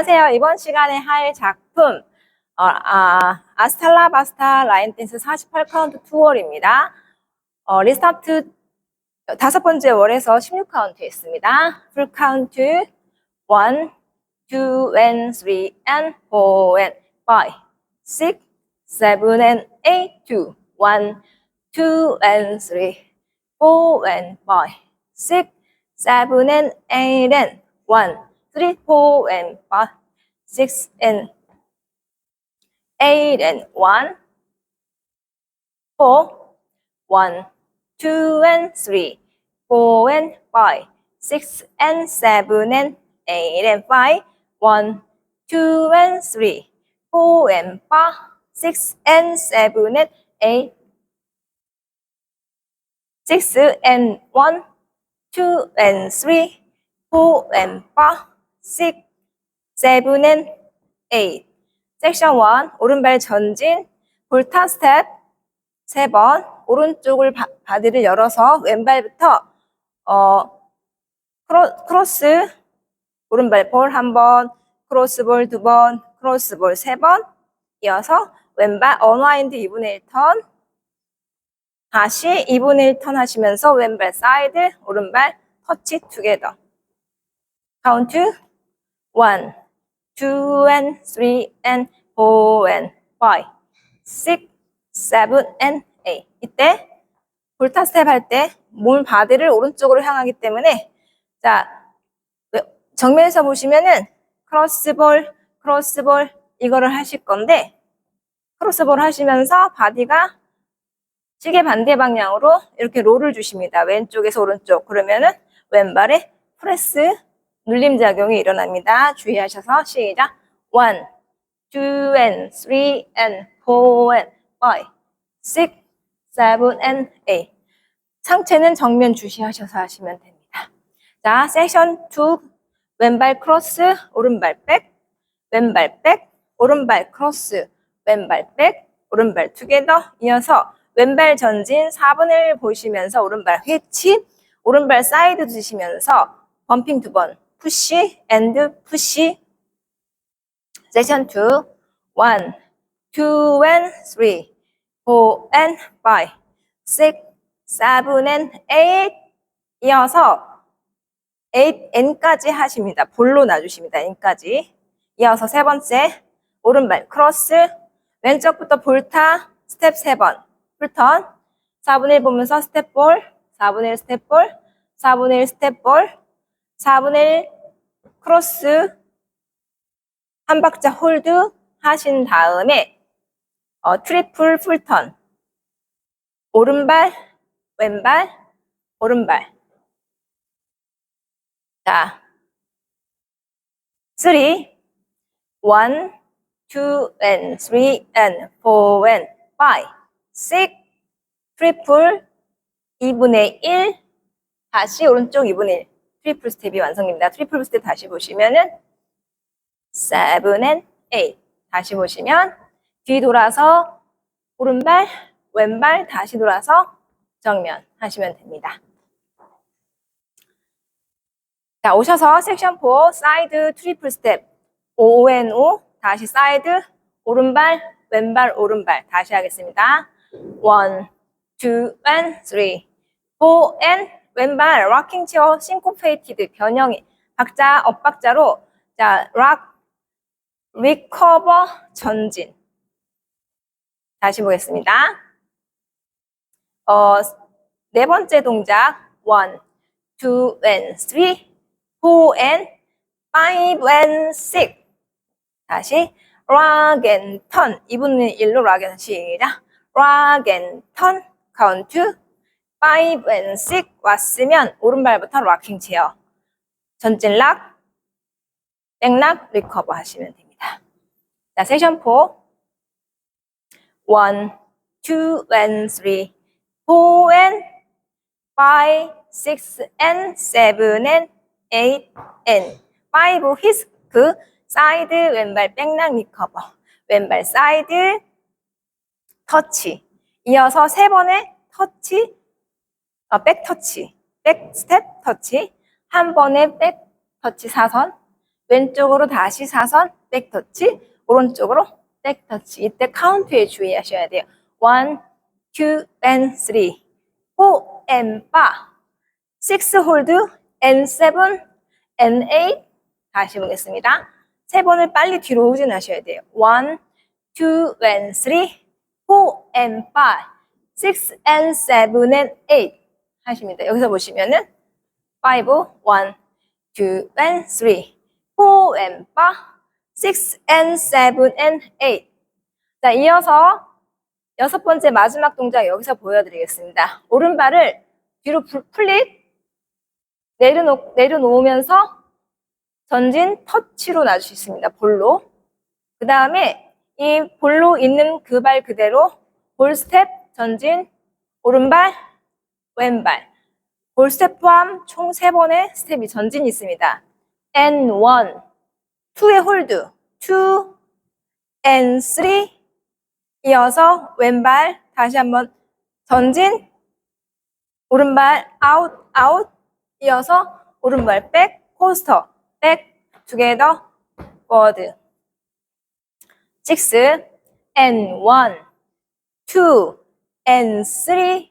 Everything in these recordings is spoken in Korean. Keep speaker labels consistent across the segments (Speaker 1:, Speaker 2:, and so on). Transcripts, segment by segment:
Speaker 1: 안녕하세요. 이번 시간에 할 작품 어, 아, 아스탈라 바스타 라인 댄스 48카운트 투월입니다. 어, 리스타트 다섯 번째 월에서 16카운트 있습니다. 풀 카운트 1, 2 and 3 and 4 and 5, 6, 7 and 8, 2, 1, 2 and 3, 4 and 5, 6, 7 and 8 and 1, 3, 4 and 5, 6 and 8 and 1, 4, 1, 2 and 3, 4 and 5, 6 and 7 and 8 and 5, 1, 2 and 3, 4 and 5, 6 and 7 and 8, 6 and 1, 2 and 3, 4 and 5, 6, 7 and 8. 섹션 1, 오른발 전진, 볼타 스텝 세 번, 오른쪽을 바, 바디를 열어서 왼발부터 어, 크로, 크로 스, 오른발 볼 한 번, 크로스 볼 두 번, 크로스 볼 세 번, 이어서 왼발 언와인드 2분의 1턴, 다시 2분의 1턴 하시면서 왼발 사이드, 오른발 터치 투게더. 카운트 1, 2 and 3 and 4 and 5, 6, 7 and 8. 이때 볼타 스텝 할 때 몸 바디를 오른쪽으로 향하기 때문에 자 정면에서 보시면은 크로스볼, 크로스볼 이거를 하실 건데 크로스볼 하시면서 바디가 시계 반대 방향으로 이렇게 롤을 주십니다. 왼쪽에서 오른쪽. 그러면은 왼발에 프레스 눌림 작용이 일어납니다. 주의하셔서 시작. 1, 2 and 3 and 4 and 5, 6, 7 and 8. 상체는 정면 주시하셔서 하시면 됩니다. 자, 세션 2. 왼발 크로스, 오른발 백, 왼발 백, 오른발 크로스, 왼발 백, 오른발 투게더. 이어서 왼발 전진 4분을 보시면서 오른발 회치, 오른발 사이드 드시면서 범핑 두 번, 푸시 앤드 푸시. 세션 2. 1, 2 and 3, 4 and 5, 6, 7 and 8. 이어서 8, N까지 하십니다. 볼로 놔주십니다. N까지. 이어서 세 번째, 오른발 크로스, 왼쪽부터 볼타, 스텝 세 번, 풀턴, 4분의 1 보면서 스텝 볼, 4분의 1 스텝 볼, 4분의 1 스텝 볼, 4분의 1 크로스, 한 박자 홀드 하신 다음에 어, 트리플 풀턴, 오른발, 왼발, 오른발. 자, 3, 1, 2 and 3 and 4 and 5, 6, 트리플 2분의 1, 다시 오른쪽 2분의 1, 트리플 스텝이 완성됩니다. 트리플 스텝 다시 보시면은 7 and 8, 다시 보시면 뒤 돌아서 오른발, 왼발 다시 돌아서 정면 하시면 됩니다. 자, 오셔서 섹션 4 사이드 트리플 스텝 O and O 다시 사이드 오른발 왼발 오른발 다시 하겠습니다. 1 2 and 3 4 and 왼발 락킹 체어 싱코페이티드 변형이 박자 엇박자로 자, 락 리커버 전진. 다시 보겠습니다. 어, 네 번째 동작 1 2 and 3 4 and 5 and 6 다시 rock and turn. 2분의 1로 rock and 시작. rock and turn. 카운트 5 and 6 왔으면 오른발부터 락킹 체어 전진 락 백락 리커버 하시면 됩니다. 자 세션 4 1 2 and 3 4 and 5 6 and 7 and 8 and 5 휘스크 사이드 왼발 백락 리커버 왼발 사이드 터치 이어서 세 번의 터치 어, 백 터치 백 스텝 터치 한 번의 백 터치 사선 왼쪽으로 다시 사선 백터치, 오른쪽으로 백터치. 이때 카운트에 주의하셔야 돼요. one, two, and three. four and five. six hold and seven and eight. 다시 보겠습니다. 세 번을 빨리 뒤로 후진하셔야 돼요. one, two, and three, four and five, six and seven and eight 하십니다. 여기서 보시면은 five, one, two, and three, four and five, six and seven and eight. 자, 이어서 여섯 번째 마지막 동작 여기서 보여드리겠습니다. 오른발을 뒤로 풀- 플립 내려놓, 내려놓으면서 전진 터치로 놔줄 수 있습니다. 볼로. 그 다음에 이 볼로 있는 그 발 그대로 볼 스텝 전진 오른발 왼발. 볼 스텝 포함 총세 번의 스텝이 전진이 있습니다. and one, two의 홀드, two and three. 이어서 왼발 다시 한번 전진. 오른발 아웃 아웃 이어서 오른발 백 코스터 백 투게더 워드 six and one two and three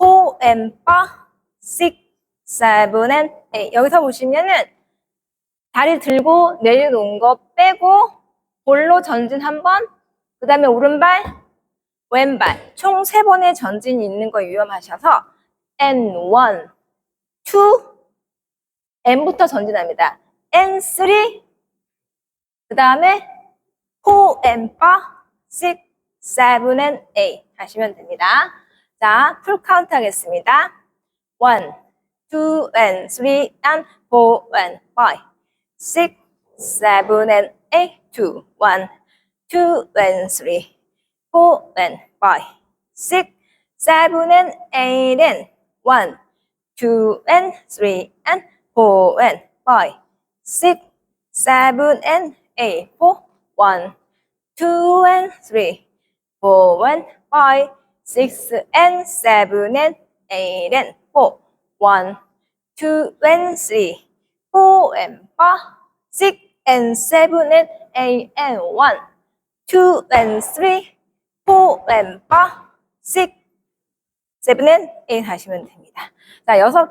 Speaker 1: four and five six seven and eight 여기서 보시면은 다리 들고 내려놓은 거 빼고 볼로 전진 한 번, 그 다음에 오른발, 왼발 총 세 번의 전진이 있는 거 유념하셔서 and one, two, n부터 전진합니다. and three, 그 다음에 four and five, six, seven and eight 하시면 됩니다. 자, 풀 카운트 하겠습니다. one, two and three and four and five, six, seven and eight, two, one, two and three, four and five, six, seven and eight and one, two and three and four and five, six, seven and eight, four, one, two and three, four and five, six and seven and eight and four, one, two and three, four and five, six and seven and eight and one, two and three, four and five, six, seven and eight 하시면 됩니다. 자, 여섯,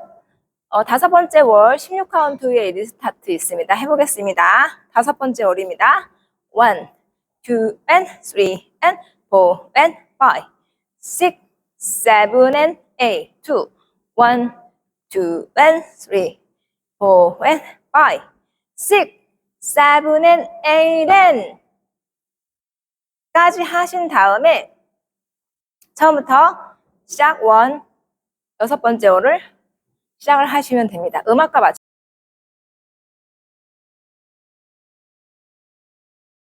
Speaker 1: 어, 다섯 번째 월 16카운트 후에 리스타트 있습니다. 해보겠습니다. 다섯 번째 월입니다. one, two and three and four and five, six, seven and eight, two, one, two and three, four and five, six, seven and eight and 까지 하신 다음에 처음부터 시작 원 여섯 번째 월을 시작을 하시면 됩니다. 음악과 맞춰